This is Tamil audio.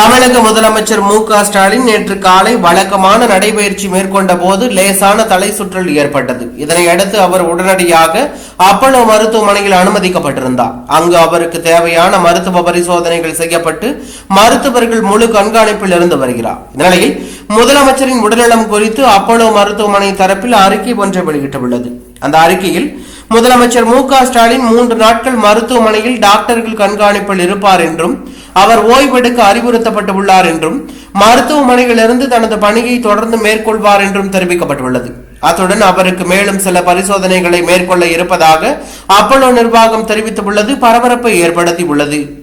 தமிழக முதலமைச்சர் மு க ஸ்டாலின் நேற்று காலை வழக்கமான நடைபயிற்சி மேற்கொண்ட போது லேசான தலை சுற்றல் ஏற்பட்டது. இதனையடுத்து அவர் உடனடியாக அப்பலோ மருத்துவமனையில் அனுமதிக்கப்பட்டிருந்தார். அங்கு அவருக்கு தேவையான மருத்துவ பரிசோதனைகள் செய்யப்பட்டு மருத்துவர்கள் முழு கண்காணிப்பில் இருந்து வருகிறார். இந்நிலையில் முதலமைச்சரின் உடல்நலம் குறித்து அப்பலோ மருத்துவமனை தரப்பில் அறிக்கை ஒன்றை வெளியிட்டுள்ளது. அந்த அறிக்கையில் முதலமைச்சர் மு க ஸ்டாலின் மூன்று நாட்கள் மருத்துவமனையில் டாக்டர்கள் கண்காணிப்பில் இருப்பார் என்றும் அவர் ஓய்வெடுக்க அறிவுறுத்தப்பட்டுள்ளார் என்றும் மருத்துவமனையிலிருந்து தனது பணியை தொடர்ந்து மேற்கொள்வார் என்றும் தெரிவிக்கப்பட்டுள்ளது. அத்துடன் அவருக்கு மேலும் சில பரிசோதனைகளை மேற்கொள்ள இருப்பதாக அப்பல்லோ நிர்வாகம் தெரிவித்துள்ளது பரபரப்பை ஏற்படுத்தி உள்ளது